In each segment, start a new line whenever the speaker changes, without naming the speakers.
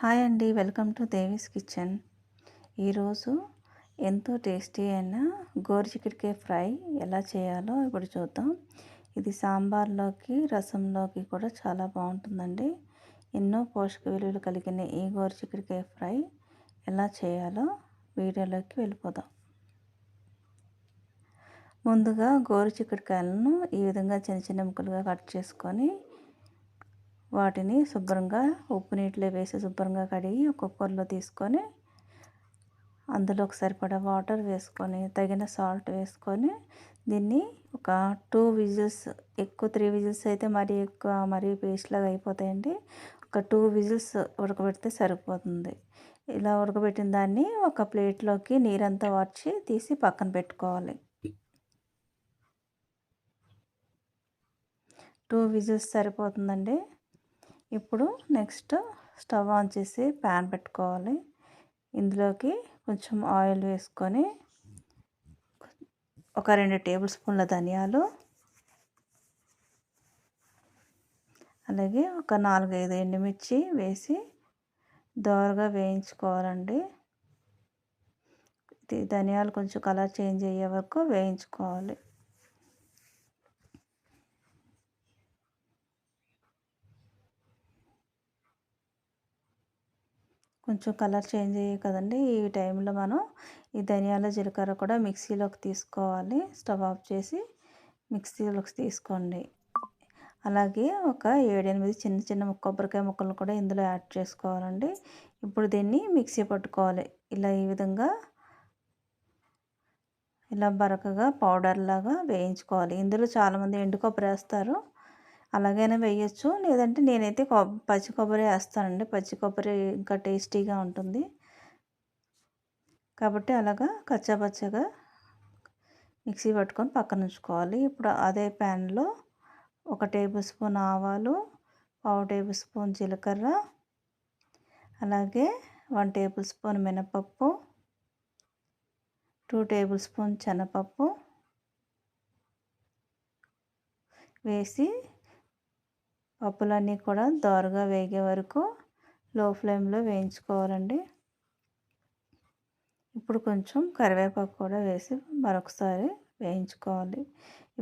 Hi అండి. Welcome to Devi's kitchen. ఈరోజు ఎంతో టేస్టీ అయిన గోరుచిక్కుడికాయ ఫ్రై ఎలా చేయాలో ఇప్పుడు చూద్దాం. ఇది సాంబార్లోకి రసంలోకి కూడా చాలా బాగుంటుందండి. ఎన్నో పోషక విలువలు కలిగిన ఈ గోరుచిక్కుడికాయ ఫ్రై ఎలా చేయాలో వీడియోలోకి వెళ్ళిపోదాం. ముందుగా గోరుచిక్కుడికాయలను ఈ విధంగా చిన్న చిన్న ముక్కలుగా కట్ చేసుకొని వాటిని శుభ్రంగా ఉప్పు నీటిలో వేసి శుభ్రంగా కడిగి కుక్కర్లో తీసుకొని అందులోకి సరిపడా వాటర్ వేసుకొని తగిన సాల్ట్ వేసుకొని దీన్ని ఒక టూ విజిల్స్ ఎక్కువ త్రీ విజిల్స్ అయితే మరీ ఎక్కువ మరీ పేస్ట్ లాగా అయిపోతాయండి. ఒక టూ విజిల్స్ ఉడకబెడితే సరిపోతుంది. ఇలా ఉడకబెట్టిన దాన్ని ఒక ప్లేట్లోకి నీరంతా వార్చి తీసి పక్కన పెట్టుకోవాలి. టూ విజిల్స్ సరిపోతుందండి. ఇప్పుడు నెక్స్ట్ స్టవ్ ఆన్ చేసి ప్యాన్ పెట్టుకోవాలి. ఇందులోకి కొంచెం ఆయిల్ వేసుకొని ఒక రెండు టేబుల్ స్పూన్ల ధనియాలు అలాగే ఒక నాలుగైదు ఎండుమిర్చి వేసి దోరగా వేయించుకోవాలండి. ధనియాలు కొంచెం కలర్ చేంజ్ అయ్యే వరకు వేయించుకోవాలి. కొంచెం కలర్ చేంజ్ అయ్యాయి కదండి. ఈ టైంలో మనం ఈ ధనియాల జీలకర్ర కూడా మిక్సీలోకి తీసుకోవాలి. స్టవ్ ఆఫ్ చేసి మిక్సీలోకి తీసుకోండి. అలాగే ఒక ఏడెనిమిది చిన్న చిన్న కొబ్బరికాయ ముక్కలు కూడా ఇందులో యాడ్ చేసుకోవాలండి. ఇప్పుడు దీన్ని మిక్సీ పట్టుకోవాలి. ఇలా ఈ విధంగా ఇలా బరకగా పౌడర్ లాగా వేయించుకోవాలి. ఇందులో చాలామంది ఎండు కొబ్బరి వేస్తారు. అలాగైనా వేయచ్చు. లేదంటే నేనైతే పచ్చి కొబ్బరి వేస్తానండి. పచ్చి కొబ్బరి ఇంకా టేస్టీగా ఉంటుంది. కాబట్టి అలాగా కచ్చాపచ్చగా మిక్సీ పట్టుకొని పక్కన ఉంచుకోవాలి. ఇప్పుడు అదే ప్యాన్లో ఒక టేబుల్ స్పూన్ ఆవాలు పావు టేబుల్ స్పూన్ జీలకర్ర అలాగే వన్ టేబుల్ స్పూన్ మినపప్పు టూ టేబుల్ స్పూన్ శనపప్పు వేసి పప్పులన్నీ కూడా దోరగా వేగే వరకు లో ఫ్లేమ్లో వేయించుకోవాలండి. ఇప్పుడు కొంచెం కరివేపాకు కూడా వేసి మరొకసారి వేయించుకోవాలి.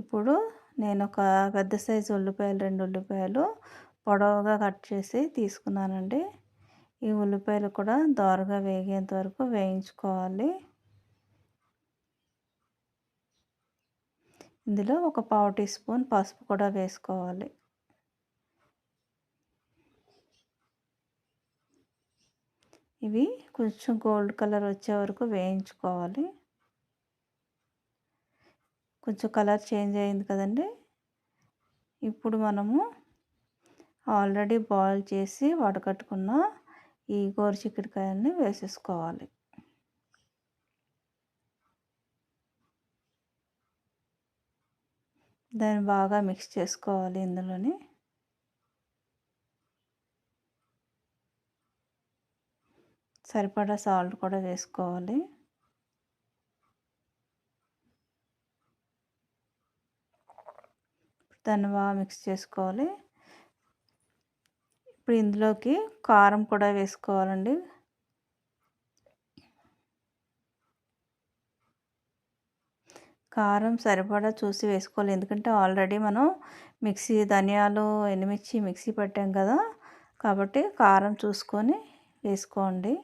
ఇప్పుడు నేను ఒక పెద్ద సైజు ఉల్లిపాయలు రెండు ఉల్లిపాయలు పొడవుగా కట్ చేసి తీసుకున్నానండి. ఈ ఉల్లిపాయలు కూడా దోరగా వేగేంత వరకు వేయించుకోవాలి. ఇందులో ఒక పావు టీ స్పూన్ పసుపు కూడా వేసుకోవాలి. ఇవి కొంచెం గోల్డ్ కలర్ వచ్చే వరకు వేయించుకోవాలి. కొంచెం కలర్ చేంజ్ అయింది కదండి. ఇప్పుడు మనము ఆల్రెడీ బాయిల్ చేసి వడకట్టుకున్న ఈ గోరు చిక్కుడుకాయల్ని వేసేసుకోవాలి. దాన్ని బాగా మిక్స్ చేసుకోవాలి ఇందులోని. సరిపడా సాల్ట్ కూడా వేసుకోవాలి. దాన్ని బాగా మిక్స్ చేసుకోవాలి. ఇప్పుడు ఇందులోకి కారం కూడా వేసుకోవాలండి. కారం సరిపడా చూసి వేసుకోవాలి. ఎందుకంటే ఆల్రెడీ మనం మిక్సీ ధనియాలు ఎండుమిర్చి మిక్సీ పెట్టాం కదా కాబట్టి కారం చూసుకొని వేసుకోండి.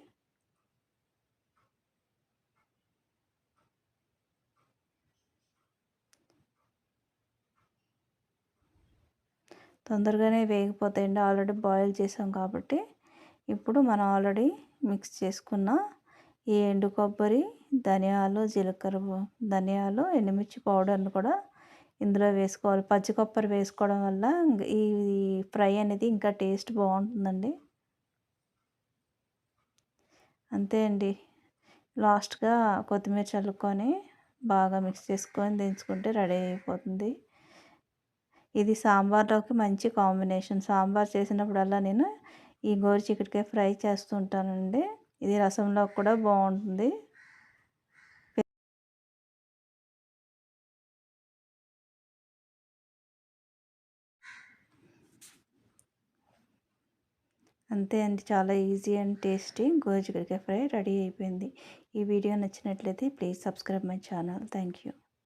తొందరగానే వేగిపోతాయండి ఆల్రెడీ బాయిల్ చేసాం కాబట్టి ఇప్పుడు మనం ఆల్రెడీ మిక్స్ చేసుకున్న ఈ ఎండు కొబ్బరి ధనియాలు జీలకర్ర ధనియాలు ఎండుమిర్చి పౌడర్ను కూడా ఇందులో వేసుకోవాలి. పచ్చి కొబ్బరి వేసుకోవడం వల్ల ఈ ఫ్రై అనేది ఇంకా టేస్ట్ బాగుంటుందండి. అంతే అండి. లాస్ట్గా కొత్తిమీర చల్లుకొని బాగా మిక్స్ చేసుకొని దించుకుంటే రెడీ అయిపోతుంది. ఇది సాంబార్లోకి మంచి కాంబినేషన్. సాంబార్ చేసినప్పుడల్లా నేను ఈ గోరు చిక్కుడుకాయ ఫ్రై చేస్తుంటానండి. ఇది రసంలో కూడా బాగుంటుంది. అంతే అండి. చాలా ఈజీ అండ్ టేస్టీ గోరు గోరుచిక్కుడుకాయ ఫ్రై రెడీ అయిపోయింది. ఈ వీడియో నచ్చినట్లయితే please subscribe my channel. Thank you.